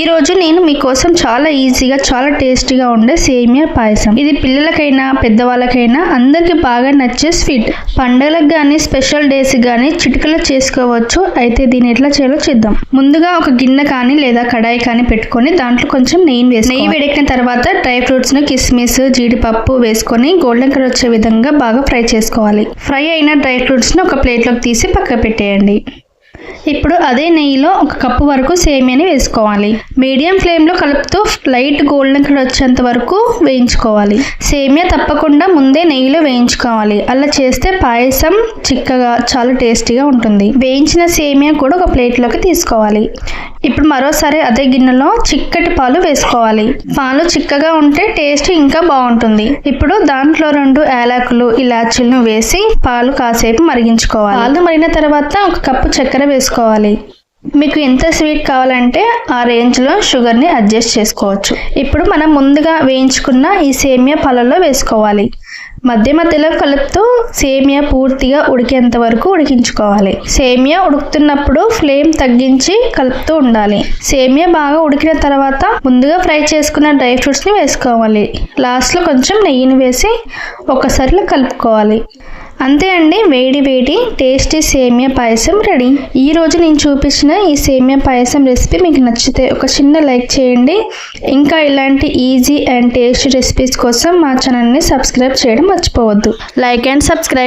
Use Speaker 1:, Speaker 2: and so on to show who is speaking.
Speaker 1: ఈ రోజు నేను మీకోసం చాలా ఈజీగా చాలా టేస్టీగా ఉండే సేమియా పాయసం. ఇది పిల్లలకైనా పెద్దవాళ్ళకైనా అందరికి బాగా నచ్చే స్వీట్. పండుగలకు కానీ స్పెషల్ డేస్ కానీ చిటికలో చేసుకోవచ్చు. అయితే దీన్ని ఎట్లా చేయాలో చూద్దాం. ముందుగా ఒక గిన్నె కానీ లేదా కడాయి కానీ పెట్టుకొని దాంట్లో కొంచెం నెయ్యి వేసి నెయ్యి వేడెక్కిన తర్వాత డ్రై ఫ్రూట్స్ను కిస్మిస్ జీడిపప్పు వేసుకొని గోల్డెన్ కలర్ వచ్చే విధంగా బాగా ఫ్రై చేసుకోవాలి. ఫ్రై అయిన డ్రై ఫ్రూట్స్ను ఒక ప్లేట్లోకి తీసి పక్క పెట్టేయండి. ఇప్పుడు అదే నెయ్యిలో ఒక కప్పు వరకు సేమియాని వేసుకోవాలి. మీడియం ఫ్లేమ్లో కలుపుతూ లైట్ గోల్డెన్ కలర్ వచ్చేంత వరకు వేయించుకోవాలి. సేమియా తప్పకుండా ముందే నెయ్యిలో వేయించుకోవాలి. అలా చేస్తే పాయసం చిక్కగా చాలా టేస్టీగా ఉంటుంది. వేయించిన సేమియా కూడా ఒక ప్లేట్లోకి తీసుకోవాలి. ఇప్పుడు మరోసారి అదే గిన్నెలో చిక్కటి పాలు వేసుకోవాలి. పాలు చిక్కగా ఉంటే టేస్ట్ ఇంకా బాగుంటుంది. ఇప్పుడు దాంట్లో రెండు యాలకులు ఇలాచీలను వేసి పాలు కాసేపు మరిగించుకోవాలి. పాలు మరిగిన తర్వాత ఒక కప్పు చక్కెర వేసుకోవాలి. మీకు ఎంత స్వీట్ కావాలంటే ఆ రేంజ్లో షుగర్ని అడ్జస్ట్ చేసుకోవచ్చు. ఇప్పుడు మనం ముందుగా వేయించుకున్న ఈ సేమియా పాలల్లో వేసుకోవాలి. మధ్య మధ్యలో కలుపుతూ సేమియా పూర్తిగా ఉడికేంత వరకు ఉడికించుకోవాలి. సేమియా ఉడుకుతున్నప్పుడు ఫ్లేమ్ తగ్గించి కలుపుతూ ఉండాలి. సేమియా బాగా ఉడికిన తర్వాత ముందుగా ఫ్రై చేసుకున్న డ్రై ఫ్రూట్స్ని వేసుకోవాలి. లాస్ట్లో కొంచెం నెయ్యిని వేసి ఒకసారిలో కలుపుకోవాలి. అంతే అండి. వేడి వేడి టేస్టీ సేమియా పాయసం రెడీ. ఈ రోజు నేను చూపించిన ఈ సేమియా పాయసం రెసిపీ మీకు నచ్చితే ఒక చిన్న లైక్ చేయండి. ఇంకా ఇలాంటి ఈజీ అండ్ టేస్టీ రెసిపీస్ కోసం మా ఛానల్ని సబ్స్క్రైబ్ చేయడం మర్చిపోవద్దు. Like and subscribe